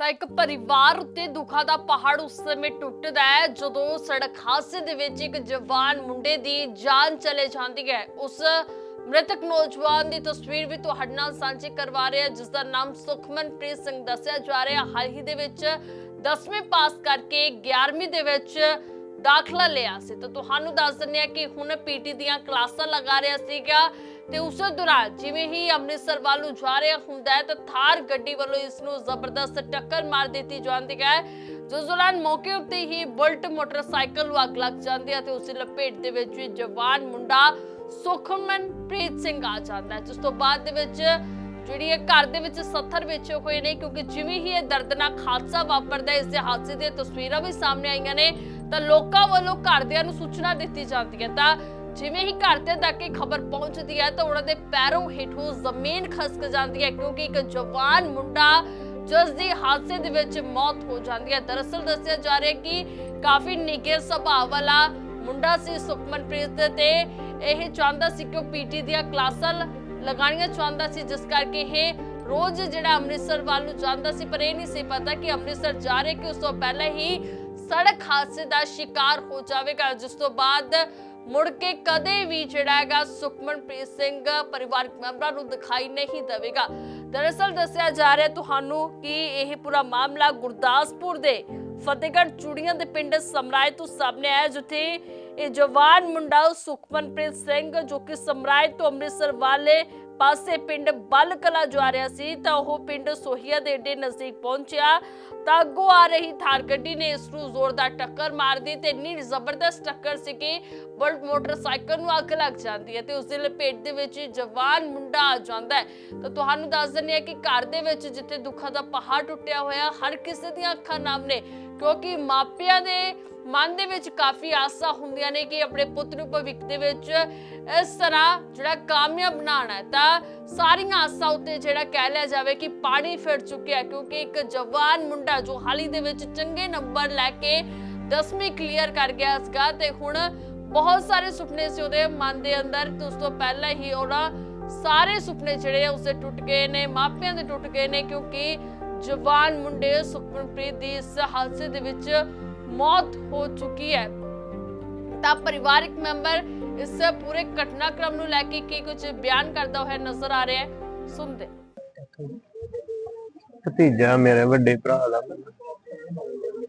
ਤਾਂ ਇੱਕ ਪਰਿਵਾਰ ਉੱਤੇ ਦੁੱਖਾਂ ਦਾ ਪਹਾੜ ਉਸ ਸਮੇਂ ਟੁੱਟਦਾ ਹੈ, ਜਦੋਂ ਸੜਕ ਹਾਦਸੇ ਦੇ ਵਿੱਚ ਇੱਕ ਜਵਾਨ ਮੁੰਡੇ ਦੀ ਜਾਨ ਚਲੇ ਜਾਂਦੀ ਹੈ। ਉਸ ਮ੍ਰਿਤਕ ਨੌਜਵਾਨ ਦੀ ਤਸਵੀਰ ਵੀ ਤੁਹਾਡੇ ਨਾਲ ਸਾਂਝੀ ਕਰਵਾ ਰਹੇ ਹਾਂ ਜਿਸ ਦਾ ਨਾਮ ਸੁਖਮਨਪ੍ਰੀਤ ਸਿੰਘ ਦੱਸਿਆ ਜਾ ਰਿਹਾ। ਹਾਲ ਹੀ ਦੇ ਵਿੱਚ 10ਵੀਂ ਪਾਸ ਕਰਕੇ 11ਵੀਂ ਦੇ ਵਿੱਚ ਦਾਖਲਾ ਲਿਆ ਸੀ। ਤਾਂ ਤੁਹਾਨੂੰ ਦੱਸ ਦਿੰਦੇ ਹਾਂ ਕਿ ਹੁਣ ਪੀਟੀ ਦੀਆਂ ਕਲਾਸਾਂ ਲਗਾ ਰਿਹਾ ਸੀਗਾ। ਤੇ ਉਸੇ ਦੌਰਾਨ ਜਿਵੇਂ ਹੀ ਅੰਮ੍ਰਿਤਸਰ ਵੱਲ ਨੂੰ ਜਾ ਰਿਹਾ ਹੁੰਦਾ ਹੈ ਤਾਂ ਥਾਰ ਗੱਡੀ ਵੱਲੋਂ ਇਸ ਨੂੰ ਜ਼ਬਰਦਸਤ ਟੱਕਰ ਮਾਰ ਦਿੱਤੀ ਜਾਂਦੀ ਹੈ। ਜਿਸ ਦੌਰਾਨ ਮੌਕੇ ਉੱਤੇ ਹੀ ਬੁਲਟ ਮੋਟਰਸਾਈਕਲ ਨੂੰ ਅੱਗ ਲੱਗ ਜਾਂਦੀ ਹੈ ਤੇ ਉਸ ਲਪੇਟ ਦੇ ਵਿੱਚ ਜਵਾਨ ਮੁੰਡਾ ਸੁਖਮਨਪ੍ਰੀਤ ਸਿੰਘ ਆ ਜਾਂਦਾ ਹੈ। ਜਿਸ ਤੋਂ ਬਾਅਦ ਦੇ ਵਿੱਚ ਜਿਹੜੀ ਇਹ ਘਰ ਦੇ ਵਿੱਚ ਸੱਥਰ ਵਿੱਚ ਹੋਏ ਨੇ ਕਿਉਂਕਿ ਜਿਵੇਂ ਹੀ ਇਹ ਦਰਦਨਾਕ ਹਾਦਸਾ ਵਾਪਰਦਾ ਹੈ, ਇਸ ਦੇ ਹਾਦਸੇ ਦੀਆਂ ਤਸਵੀਰਾਂ ਵੀ ਸਾਹਮਣੇ ਆਈਆਂ ਨੇ ਤਾਂ ਲੋਕਾਂ ਵੱਲੋਂ ਘਰਦਿਆਂ ਨੂੰ ਸੂਚਨਾ ਦਿੱਤੀ ਜਾਂਦੀ ਹੈ ਤਾਂ ਜਿਵੇਂ ਹੀ ਘਰ ਤੇ ਤੱਕ ਇਹ ਖਬਰ ਪਹੁੰਚਦੀ ਹੈ ਤਾਂ ਉਹਨਾਂ ਦੇ ਪੈਰੋਂ ਹੇਠੋਂ ਜ਼ਮੀਨ ਖਸਕ ਜਾਂਦੀ ਹੈ ਕਿਉਂਕਿ ਇੱਕ ਜਵਾਨ ਮੁੰਡਾ ਜਿਸ ਦੀ ਹਾਦਸੇ ਦੇ ਵਿੱਚ ਮੌਤ ਹੋ ਜਾਂਦੀ ਹੈ। ਦਰਅਸਲ ਦੱਸਿਆ ਜਾ ਰਿਹਾ ਕਿ ਕਾਫੀ ਨਿੱਘੇ ਸੁਭਾਅ ਵਾਲਾ ਮੁੰਡਾ ਸੀ ਸੁਖਮਨਪ੍ਰੀਤ ਤੇ। ਇਹ ਚਾਹੁੰਦਾ ਸੀ ਕਿ ਉਹ ਪੀਟੀ ਦੀਆਂ ਕਲਾਸਾਂ ਲ- ਚਾਹੁੰਦਾ ਸੀ, ਜਿਸ ਕਰਕੇ ਇਹ ਰੋਜ਼ ਜਿਹੜਾ ਅੰਮ੍ਰਿਤਸਰ ਵੱਲ ਨੂੰ ਜਾਂਦਾ ਸੀ। ਪਰ ਇਹ ਨਹੀਂ ਸੀ ਪਤਾ ਕਿ ਅੰਮ੍ਰਿਤਸਰ ਜਾ ਰਿਹਾ ਕਿ ਉਸ ਤੋਂ ਪਹਿਲਾਂ ਹੀ ਸੜਕ ਹਾਦਸੇ ਦਾ ਸ਼ਿਕਾਰ ਹੋ ਜਾਵੇਗਾ, ਜਿਸ ਤੋਂ ਬਾਅਦ ਮੁੜ ਕੇ ਕਦੇ ਵੀ ਜਿਹੜਾ ਹੈਗਾ ਸੁਖਮਨਪ੍ਰੀਤ ਸਿੰਘ ਪਰਿਵਾਰਕ ਮੈਂਬਰਾਂ ਨੂੰ ਦਿਖਾਈ ਨਹੀਂ ਦੇਵੇਗਾ। ਦਰਅਸਲ ਦੱਸਿਆ ਜਾ ਰਿਹਾ ਤੁਹਾਨੂੰ ਕਿ ਇਹ ਪੂਰਾ ਮਾਮਲਾ ਗੁਰਦਾਸਪੁਰ ਦੇ ਫਤਿਹਗੜ੍ਹ ਚੂੜੀਆਂ ਦੇ ਪਿੰਡ ਸਮਰਾਏ ਤੋਂ ਸਾਹਮਣੇ ਆਇਆ ਜਿੱਥੇ ਇਹ ਜਵਾਨ ਮੁੰਡਾ ਸੁਖਮਨਪ੍ਰੀਤ ਸਿੰਘ ਜੋ ਕਿ ਸਮਰਾਏ ਤੋਂ ਅੰਮ੍ਰਿਤਸਰ ਵਾਲੇ ਪਾਸੇ ਪਿੰਡ ਬਲ ਕਲਾ ਜਾ ਰਿਹਾ ਸੀ ਤਾਂ ਉਹ ਪਿੰਡ ਸੋਹੀਆ ਦੇ ਏਡੇ ਨਜ਼ਦੀਕ ਪਹੁੰਚਿਆ। ਤਾਂ ਅੱਗੋਂ ਆ ਰਹੀ ਥਾਰ ਗੱਡੀ ਨੇ ਇਸ ਨੂੰ ਜ਼ੋਰਦਾਰ ਟੱਕਰ ਮਾਰਦੀ ਤੇ ਇੰਨੀ ਜ਼ਬਰਦਸਤ ਟੱਕਰ ਸੀ ਕਿ ਬੁਲਟ ਮੋਟਰਸਾਈਕਲ ਨੂੰ ਅੱਗ ਲੱਗ ਜਾਂਦੀ ਹੈ ਤੇ ਉਸ ਦੇ ਲਪੇਟ ਦੇ ਵਿੱਚ ਜਵਾਨ ਮੁੰਡਾ ਆ ਜਾਂਦਾ ਹੈ। ਤਾਂ ਤੁਹਾਨੂੰ ਦੱਸ ਦਿੰਦੇ ਹਾਂ ਕਿ ਘਰ ਦੇ ਵਿੱਚ ਜਿੱਥੇ ਦੁੱਖਾਂ ਦਾ ਪਹਾੜ ਟੁੱਟਿਆ ਹੋਇਆ, ਹਰ ਕਿਸੇ ਦੀਆਂ ਅੱਖਾਂ ਨਾਮ ਨੇ। ਕਿਉਂਕਿ ਮਾਪਿਆਂ ਦੇ ਮਨ ਦੇ ਵਿੱਚ ਕਾਫੀ ਆਸਾਂ ਹੁੰਦੀਆਂ ਨੇ ਕਿ ਆਪਣੇ ਪੁੱਤ ਨੂੰ ਭਵਿੱਖ ਦੇ ਵਿੱਚ ਇਸ ਤਰ੍ਹਾਂ ਜਿਹੜਾ ਕਾਮਯਾਬ ਬਣਾਉਣਾ ਹੈ, ਤਾਂ ਸਾਰੀਆਂ ਆਸਾਂ ਉੱਤੇ ਜਿਹੜਾ ਕਹਿ ਲਿਆ ਜਾਵੇ ਕਿ ਪਾਣੀ ਫਿਰ ਚੁੱਕਿਆ ਕਿਉਂਕਿ ਇੱਕ ਜਵਾਨ ਮੁੰਡਾ ਜੋ ਹਾਲ ਹੀ ਦੇ ਵਿੱਚ ਚੰਗੇ ਨੰਬਰ ਲੈ ਕੇ 10ਵੀਂ ਕਲੀਅਰ ਕਰ ਗਿਆ ਸੀਗਾ ਤੇ ਹੁਣ ਬਹੁਤ ਸਾਰੇ ਸੁਪਨੇ ਸੀ ਉਹਦੇ ਮਨ ਦੇ ਅੰਦਰ। ਤੇ ਉਸ ਤੋਂ ਪਹਿਲਾਂ ਹੀ ਉਹਨਾਂ ਸਾਰੇ ਸੁਪਨੇ ਜਿਹੜੇ ਆ ਉਸੇ ਟੁੱਟ ਗਏ ਨੇ, ਮਾਪਿਆਂ ਦੇ ਟੁੱਟ ਗਏ ਨੇ, ਕਿਉਂਕਿ ਜਵਾਨ ਮੁੰਡੇ ਸੁਖਮਨਪ੍ਰੀਤ ਦੀ ਇਸ ਹਾਦਸੇ ਦੇ ਵਿੱਚ ਮੌਤ ਹੋ ਚੁੱਕੀ ਹੈ। ਤਾਂ ਪਰਿਵਾਰਕ ਮੈਂਬਰ ਇਸ ਪੂਰੇ ਘਟਨਾਕ੍ਰਮ ਨੂੰ ਲੈ ਕੇ ਕੀ ਕੁਝ ਬਿਆਨ ਕਰਦਾ ਹੋਇਆ ਨਜ਼ਰ ਆ ਰਿਹਾ ਹੈ ਸੁਣਦੇ ਭਤੀਜਾ ਮੇਰੇ ਵੱਡੇ ਭਰਾ ਦਾ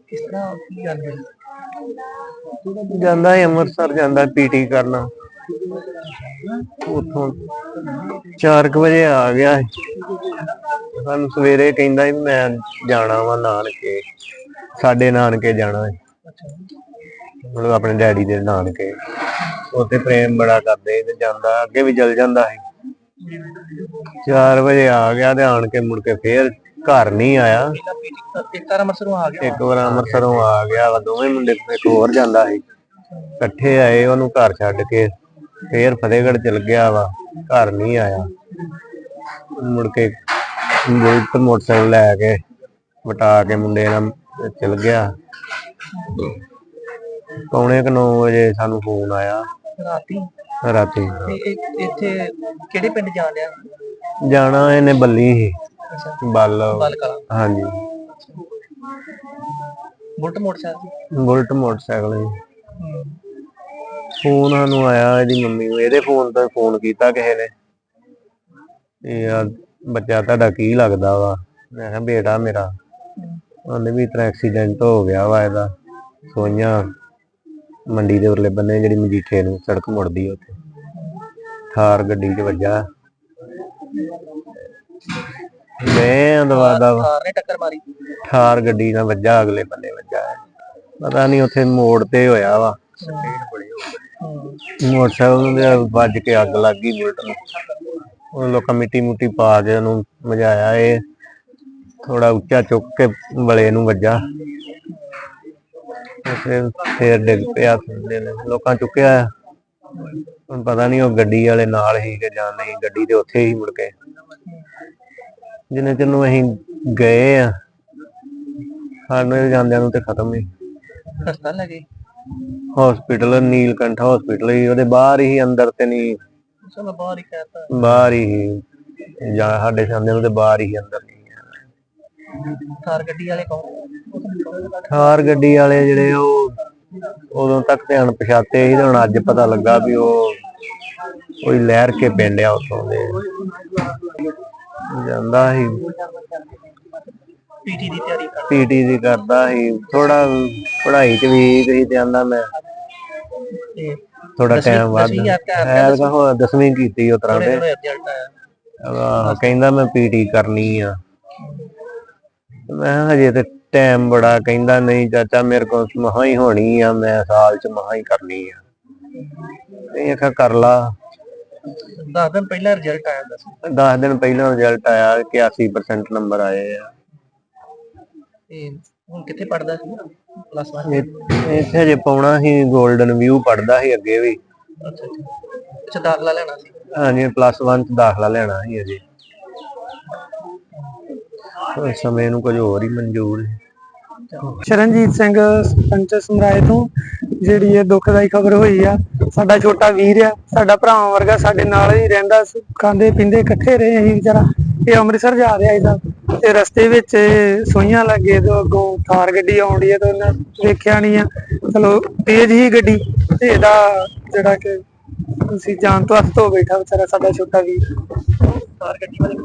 ਕਿਸ ਤਰ੍ਹਾਂ ਕੀ ਗੱਲ ਹੋਈ ਜਾਂਦਾ ਹੈ ਅੰਮ੍ਰਿਤਸਰ ਜਾਂਦਾ ਪੀਟੀ ਕਰਨ। ਉਥੋਂ 4 ਵਜੇ ਆ ਗਿਆ। ਸਾਨੂੰ ਸਵੇਰੇ ਕਹਿੰਦਾ ਸੀ ਵੀ ਮੈਂ ਜਾਣਾ ਵਾ ਨਾਨਕੇ ਸਾਡੇ ਨਾਨਕੇ ਜਾਣਾ ਹੈ ਮਤਲਬ ਆਪਣੇ ਡੈਡੀ ਦੇ ਨਾਨਕੇ। ਉੱਥੇ ਪ੍ਰੇਮ ਬੜਾ ਕਰਦੇ ਤੇ ਜਾਂਦਾ ਅੱਗੇ ਵੀ ਚਲ ਜਾਂਦਾ ਸੀ। 4 ਵਜੇ ਆ ਗਿਆ ਤੇ ਆਣ ਕੇ ਮੁੜ ਕੇ ਫੇਰ ਘਰ ਨਹੀਂ ਆਇਆ। ਇੱਕ ਵਾਰ ਅੰਮ੍ਰਿਤਸਰੋਂ ਆ ਗਿਆ। ਇੱਕ ਵਾਰ ਅੰਮ੍ਰਿਤਸਰੋਂ ਆ ਗਿਆ ਵਾ ਦੋਵੇਂ ਮੁੰਡੇ ਇੱਕ ਹੋਰ ਜਾਂਦਾ ਸੀ। ਇਕੱਠੇ ਆਏ ਉਹਨੂੰ ਘਰ ਛੱਡ ਕੇ ਫੇਰ ਫਤਿਹਗੜ੍ਹ ਚਲ ਗਿਆ ਵਾ ਘਰ ਨਹੀਂ ਆਇਆ। ਮੁੜ ਕੇ ਬੁਲਟ ਮੋਟਰਸਾਈਕਲ ਲੈ ਕੇ ਵਟਾ ਕੇ ਮੁੰਡੇ ਨਾਲ ਚਲ ਗਿਆ। ਪੌਣੇ 9 ਵਜੇ ਸਾਨੂੰ ਫੋਨ ਆਇਆ। ਰਾਤੀ? ਰਾਤੀ। ਤੇ ਇੱਥੇ ਕਿਹੜੇ ਪਿੰਡ ਜਾਣ ਡਿਆ? ਜਾਣਾ ਇਹਨੇ ਬੱਲੀ ਸੀ। ਬੱਲ। ਬਲ ਕਲਾ। ਹਾਂਜੀ। ਬੁਲਟ ਮੋਟਰਸਾਈਕਲ ਬੁਲਟ ਮੋਟਰਸਾਈਕਲ ਹੂੰ। ਫੋਨ ਸਾਨੂੰ ਆਇਆ ਇਹਦੀ ਮੰਮੀ ਨੂੰ। ਇਹਦੇ ਫੋਨ ਤੋਂ ਫੋਨ ਕੀਤਾ ਕਿਸੇ ਨੇ। ਇਹ ਆ ਬੱਚਾ ਤੁਹਾਡਾ ਕੀ ਲੱਗਦਾ ਵਾ? ਮੈਂ ਕਿਹਾ ਬੇਟਾ ਮੇਰਾ। ਉਹਨੇ ਵੀ ਇਤਨਾ ਐਕਸੀਡੈਂਟ ਹੋ ਗਿਆ ਵਾ ਇਹਦਾ। ਸੋਈਆਂ ਮੰਡੀ ਦੇ ਉਰਲੇ ਬੰਨੇ ਜਿਹੜੀ ਮਜੀਠੇ ਨੂੰ ਸੜਕ ਮੁੜਦੀ ਉੱਥੇ। ਥਾਰ ਗੱਡੀ 'ਚ ਵੱਜਾ। ਮੈਂ ਦਵਾਦਾ ਨੇ ਟੱਕਰ ਮਾਰੀ। ਥਾਰ ਗੱਡੀ ਨਾਲ ਵੱਜਾ ਅਗਲੇ ਬੰਨੇ ਵੱਜਾ। ਪਤਾ ਨਹੀਂ ਉੱਥੇ ਮੋੜ ਤੇ ਹੋਇਆ ਵਾ। ਹੂੰ। ਮੋਟਰਸਾਈਕਲ ਦੇ ਵੱਜ ਕੇ ਅੱਗ ਲੱਗ ਗਈ ਬੁਲਟ ਨੂੰ। ਉਹ ਲੋਕਾਂ ਮਿੱਟੀ ਮੁੱਟੀ ਪਾ ਕੇ ਉਹਨੂੰ ਮਜਾਇਆ ਇਹ ਥੋੜਾ ਉੱਚਾ ਚੁੱਕ ਕੇ ਵਲੇ ਨੂੰ ਵੱਜਾ। ਫਿਰ ਫੇਰ ਡਿੱਗ ਪਿਆ ਥੱਲੇ ਨੇ ਲੋਕਾਂ ਚੁੱਕਿਆ ਹੁਣ ਪਤਾ ਨਹੀਂ ਉਹ ਗੱਡੀ ਵਾਲੇ ਨਾਲ ਹੀ ਕਿ ਜਾਂ ਨਹੀਂ ਗੱਡੀ ਤੇ ਉੱਥੇ ਹੀ ਮੁੜ ਕੇ। ਜਿੰਨੇ ਚਿਰ ਨੂੰ ਅਸੀਂ ਗਏ ਆ ਸਾਨੂੰ ਜਾਂਦਿਆਂ ਨੂੰ ਤੇ ਖਤਮ ਹੀ। ਹਸਪਤਾਲ ਲੱਗੇ ਹਸਪੀਟਲ ਨੀਲਕੰਠ ਹਸਪੀਟਲ ਹੀ ਉਹਦੇ ਬਾਹਰ ਹੀ ਅੰਦਰ ਤੇ ਨਹੀਂ ਚਲੋ ਬਾਹਰ ਹੀ ਕਹਿਤਾ ਬਾਹਰ ਹੀ ਜਾਂ ਸਾਡੇ ਸਾਹਮਣੇ ਉਹਦੇ ਬਾਹਰ ਹੀ ਅੰਦਰ ਨਹੀਂ ਕਾਰ ਗੱਡੀ ਵਾਲੇ ਕੌਣ ਥਾਰ ਗੱਡੀ ਵਾਲੇ ਜਿਹੜੇ ਉਹ ਉਦੋਂ ਤੱਕ ਤੇ ਅਣਪਛਾਤੇ ਸੀ ਤੇ ਹੁਣ ਅੱਜ ਪਤਾ ਲੱਗਾ ਵੀ ਉਹ ਕੋਈ ਲਹਿਰ ਕੇ ਪਿੰਡ ਆ ਉੱਥੋਂ ਦੇ। ਜਾਂਦਾ ਸੀ। ਪੀਟੀ ਦੀ ਤਿਆਰੀ ਕਰ ਪੀਟੀ ਦੀ ਕਰਦਾ ਸੀ। ਥੋੜਾ ਪੜ੍ਹਾਈ ਚ ਵੀਕ ਸੀ ਤੇ ਆਂਦਾ ਮੈਂ। ਥੋੜਾ ਟਾਈਮ ਕਰ- ਐਰ ਕਾ ਹੋ ਦਸਵੀਂ ਕੀਤੀ ਉਹ ਤਰ੍ਹਾਂ ਦੇ। ਰਿਜ਼ਲਟ ਆਇਆ। ਕਹਿੰਦਾ ਮੈਂ ਪੀਟੀ ਕਰਨੀ ਆ। ਮੈਂ ਹਜੇ ਤੇ ਟਾਈਮ ਬੜਾ ਕਹਿੰਦਾ ਨਹੀਂ ਚਾਚਾ ਮੇਰੇ ਕੋਲ ਮਹਾ ਹੀ ਹੋਣੀ ਆ ਮੈਂ ਸਾਲ ਚ ਮਹਾ ਹੀ ਕਰਨੀ ਆ। ਇਹ ਆਖਿਆ ਕਰ ਲਾ। 10 ਦਿਨ ਪਹਿਲਾਂ ਰਿਜ਼ਲਟ ਆਇਆ ਦਸਵੀਂ 10 ਦਿਨ ਪਹਿਲਾਂ ਰਿਜ਼ਲਟ ਆਇਆ 81% ਨੰਬਰ ਆਏ ਆ। ਤੇ ਹੁਣ ਕਿੱਥੇ ਪੜਦਾ ਸੀ? ਪਲੱਸ 1 ਇਹ- ਇੱਥੇ ਹਜੇ ਪਾਉਣਾ ਸੀ 골ਡਨ ਵਿਊ ਪੜਦਾ ਸੀ ਅੱਗੇ ਵੀ। ਅੱਛਾ ਦਾਖਲਾ ਲੈਣਾ ਸੀ? ਹਾਂਜੀ ਪਲੱਸ 1 ਚ ਦਾਖਲਾ ਲੈਣਾ ਸੀ ਅਜੇ ਉਸ ਸਮੇਂ ਨੂੰ ਕੁਝ ਹੋਰ ਹੀ ਮਨਜ਼ੂਰ ਸੀ। ਸ਼ਰਨਜੀਤ ਸਿੰਘ ਸਰਪੰਚ ਸਮਰਾਏ ਤੋਂ ਜਿਹੜੀ ਇਹ ਦੁਖਦਾਈ ਖਬਰ ਹੋਈ ਆ ਸਾਡਾ ਛੋਟਾ ਵੀਰ ਆ ਸਾਡਾ ਭਰਾ ਵਰਗਾ ਸਾਡੇ ਨਾਲ ਹੀ ਰਹਿੰਦਾ ਸੀ ਖਾਂਦੇ ਪੀਂਦੇ ਇਕੱਠੇ ਰਹੇ ਅਸੀਂ ਵਿਚਾਰਾ। ਇਹ ਅੰਮ੍ਰਿਤਸਰ ਜਾ ਰਿਹਾ ਇਹਦਾ। ਤੇ ਰਸਤੇ ਵਿੱਚ ਸੋਈਆਂ ਲੱਗੇ ਤੋਂ ਅੱਗੋਂ ਥਾਰ ਗੱਡੀ ਆਉਂਦੀ ਹੈ ਤੇ ਉਹਨੇ ਵੇਖਿਆ ਨਹੀਂ ਆ। ਚਲੋ ਤੇਜ਼ ਹੀ ਗੱਡੀ ਤੇ ਇਹਦਾ ਜਿਹੜਾ ਕਿ ਤੁਸੀਂ ਜਾਨ ਤੋਂ ਹੱਥ ਬੈਠਾ ਵਿਚਾਰਾ ਸਾਡਾ ਛੋਟਾ ਵੀਰ। ਕਾਰ ਗੱਡੀ ਵਾਲੇ?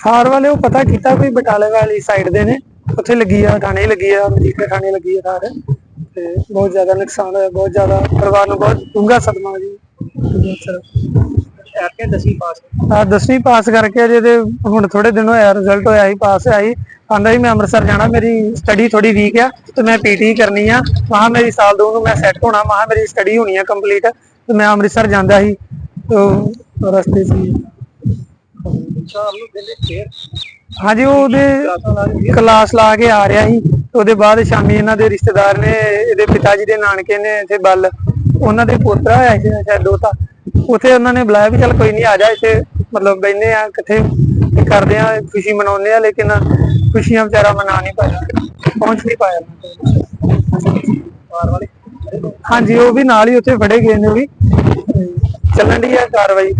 ਥਾਰ ਵਾਲੇ ਉਹ ਪਤਾ ਕੀਤਾ ਕੋਈ ਬਟਾਲੇ ਵਾਲੀ ਸਾਈਡ ਦੇ ਨੇ। ਉੱਥੇ ਲੱਗੀ ਆ ਥਾਣੇ ਲੱਗੀ ਆ ਮਜੀਠੇ ਥਾਣੇ ਲੱਗੀ ਆ ਥਾਰ। ਤੇ ਬਹੁਤ ਜ਼ਿਆਦਾ ਨੁਕਸਾਨ ਹੋਇਆ ਬਹੁਤ ਜ਼ਿਆਦਾ ਪਰਿਵਾਰ ਨੂੰ ਬਹੁਤ ਡੂੰਘਾ ਸਦਮਾ ਜੀ। ਐਰ ਕੇ ਦਸਵੀਂ ਪਾਸ ਆ ਦਸਵੀਂ ਪਾਸ ਕਰਕੇ ਅਜੇ ਤੇ ਹੁਣ ਥੋੜੇ ਦਿਨ ਹੋਇਆ ਰਿਜ਼ਲਟ ਹੋਇਆ ਹੀ ਪਾਸ ਹੀ ਆਂਦਾ ਹੀ ਮੈਂ ਅੰਮ੍ਰਿਤਸਰ ਜਾਣਾ ਮੇਰੀ ਸਟੱਡੀ ਥੋੜੀ ਵੀਕ ਆ ਤੇ ਮੈਂ ਪੀਟੀ ਕਰਨੀ ਆ। ਮਹਾ ਮੇਰੀ ਸਾਲ ਦੋ ਨੂੰ ਮੈਂ ਸੈੱਟ ਹੋਣਾ ਮਹਾ ਮੇਰੀ ਸਟੱਡੀ ਹੋਣੀ ਆ ਕੰਪਲੀਟ ਤੇ ਮੈਂ ਅੰਮ੍ਰਿਤਸਰ ਜਾਂਦਾ ਸੀ। ਤੇ ਰਸਤੇ ਹੀ ਸ਼ਾਮ ਨੂੰ ਫੇਰ। ਹਾਂਜੀ ਉਹ ਉਹਦੇ ਕਲਾਸ ਲਾ ਕੇ ਆ ਰਿਹਾ ਸੀ। ਉਹਦੇ ਬਾਅਦ ਸ਼ਾਮੀ ਇਹਨਾਂ ਦੇ ਰਿਸ਼ਤੇਦਾਰ ਨੇ ਇਹਦੇ ਪਿਤਾ ਜੀ ਦੇ ਨਾਨਕੇ ਨੇ ਇੱਥੇ ਬੱਲ ਉਹਨਾਂ ਦੇ ਪੋਤਰਾ ਹੋਇਆ ਸੀ ਸ਼ਾਇਦ ਦੋਤਾ। ਉੱਥੇ ਉਹਨਾਂ ਨੇ ਬੁਲਾਇਆ ਵੀ ਚੱਲ ਕੋਈ ਨਹੀਂ ਆ ਜਾ ਇੱਥੇ। ਮਤਲਬ ਬੈਠਨੇ ਆ, ਇਕੱਠੇ ਤੇ ਕਰਦੇ ਆ, ਖੁਸ਼ੀ ਮਨਾਉਂਦੇ ਆ, ਲੇਕਿਨ ਖੁਸ਼ੀਆਂ ਵਿਚਾਰਾ ਮਨਾ ਨਹੀਂ ਪਾਇਆ। ਪਹੁੰਚ ਨਹੀਂ ਪਾਇਆ। ਹਾਂਜੀ, ਉਹ ਵੀ ਨਾਲ ਹੀ ਉੱਥੇ ਫੜੇ ਗਏ ਨੇ ਵੀ। ਚੱਲਣ ਦੀ ਆ ਕਾਰਵਾਈ।